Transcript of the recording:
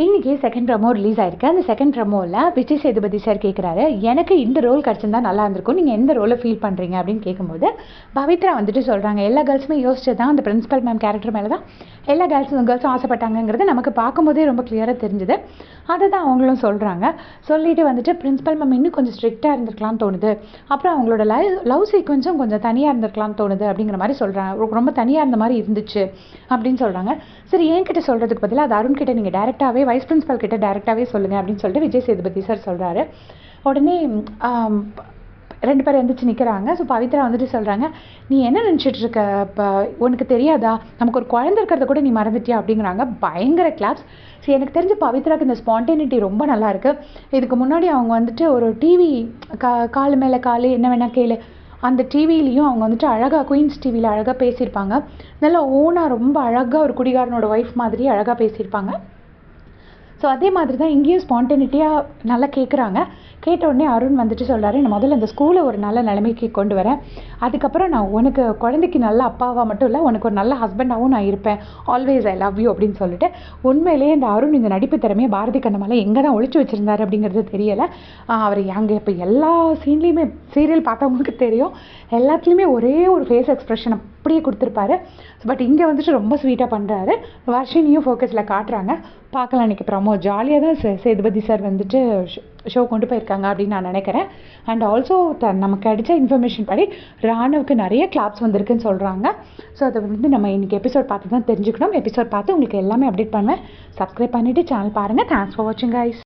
இன்றைக்கி second promo release ஆயிருக்கு. அந்த செகண்ட் ப்ரமோவில் விஜய் சேதுபதி சார் கேட்குறாரு எனக்கு இந்த ரோல் கிடச்சிருந்தா நல்லா இருந்திருக்கும். நீங்கள் எந்த ரோலை ஃபீல் பண்ணுறீங்க அப்படின்னு கேட்கும்போது பவித்ரா வந்துட்டு சொல்கிறாங்க எல்லா கேர்ள்ஸுமே யோசிச்சு தான் அந்த பிரின்ஸிபல் மேம் கேரக்டர் மேலே தான் எல்லா கேர்ள்ஸும் கேர்ள்ஸும் ஆசைப்பட்டாங்கங்கிறது நமக்கு பார்க்கும்போதே ரொம்ப கிளியராக தெரிஞ்சுது. அதை தான் அவங்களும் சொல்கிறாங்க சொல்லிட்டு வந்துட்டு பிரின்ஸிபல் மேம் இன்னும் கொஞ்சம் ஸ்ட்ரிக்டாக இருந்திருக்கலாம்னு தோணுது. அப்புறம் அவங்களோட லை லவ் சீக்வன்ஸும் கொஞ்சம் தனியாக இருந்திருக்கலாம்னு தோணுது அப்படிங்கிற மாதிரி சொல்கிறாங்க ரொம்ப தனியாக இருந்த மாதிரி இருந்துச்சு அப்படின்னு சொல்கிறாங்க சரி என்கிட்ட சொல்கிறதுக்கு பதிலாக அது அருண் கிட்ட நீங்கள் டேரெக்டாகவே வைஸ் பிரின்ஸிபல் கிட்ட டேரெக்டாகவே சொல்லுங்கள் அப்படின்னு சொல்லிட்டு விஜய் சேதுபதி சார் சொல்கிறாரு உடனே ரெண்டு பேரும் எந்திரிச்சு நிற்கிறாங்க ஸோ பவித்ரா வந்துட்டு சொல்கிறாங்க நீ என்ன நினச்சிட்டு இருக்க இப்போ உனக்கு தெரியாதா? நமக்கு ஒரு குழந்தை இருக்கிறத கூட நீ மறந்துட்டியா? அப்படிங்கிறாங்க. பயங்கர கிளாப்ஸ் ஸோ எனக்கு தெரிஞ்ச பவித்ராக்கு இந்த ஸ்பான்டேனிட்டி ரொம்ப நல்லாயிருக்கு இதுக்கு முன்னாடி அவங்க வந்துட்டு ஒரு டிவி கா காலு மேலே காலு என்ன வேணால் கேளு அந்த டிவிலையும் அவங்க வந்துட்டு அழகாக குயின்ஸ் டிவியில் அழகாக பேசியிருப்பாங்க. நல்லா ஓனாக ரொம்ப அழகாக ஒரு குடிகாரனோட ஒய்ஃப் மாதிரி அழகாக பேசியிருப்பாங்க. ஸோ அதே மாதிரி தான் இங்கேயும் ஸ்பான்டெனிட்டியாக நல்லா கேட்குறாங்க கேட்ட உடனே அருண் வந்துட்டு சொல்கிறாரு நான் முதல்ல இந்த ஸ்கூலை ஒரு நல்ல நிலைமைக்கு கொண்டு வரேன். அதுக்கப்புறம் நான் உனக்கு குழந்தைக்கு நல்ல அப்பாவாக மட்டும் இல்லை உனக்கு ஒரு நல்ல ஹஸ்பண்டாகவும் நான் இருப்பேன். ஆல்வேஸ் ஐ லவ் யூ அப்படின்னு சொல்லிட்டு உண்மையிலேயே இந்த அருண் இந்த நடிப்பு திறமையை பாரதி கண்ணமலை எங்கே தான் ஒழிச்சு வச்சிருந்தாரு அப்படிங்கிறது தெரியலை. அவர் அங்கே இப்போ எல்லா சீன்லேயுமே சீரியல் பார்த்தவங்களுக்கு தெரியும். எல்லாத்துலேயுமே ஒரே ஒரு ஃபேஸ் எக்ஸ்ப்ரெஷன் அப்படியே கொடுத்துருப்பாரு. பட் இங்கே வந்துட்டு ரொம்ப ஸ்வீட்டாக பண்ணுறாரு வர்ஷினியும் ஃபோக்கஸில் காட்டுறாங்க. பார்க்கலாம். இன்றைக்கி ப்ரமோ ஜாலியாக தான் சே- சேதுபதி சார் வந்துட்டு ஷோ கொண்டு போயிருக்காங்க அப்படின்னு நான் நினைக்கிறேன். அண்ட் ஆல்சோ த நமக்கு கிடைச்ச இன்ஃபர்மேஷன் படி ராணுவுக்கு நிறைய கிளாப்ஸ் வந்திருக்குன்னு சொல்கிறாங்க ஸோ அதை வந்து நம்ம இன்னைக்கு எபிசோட் பார்த்து தான் தெரிஞ்சுக்கணும். எபிசோட் பார்த்து உங்களுக்கு எல்லாமே அப்டேட் பண்ணுவேன். சப்ஸ்கிரைப் பண்ணிவிட்டு சேனல் பாருங்கள் தேங்க்ஸ் ஃபார் வாட்சிங் கைஸ்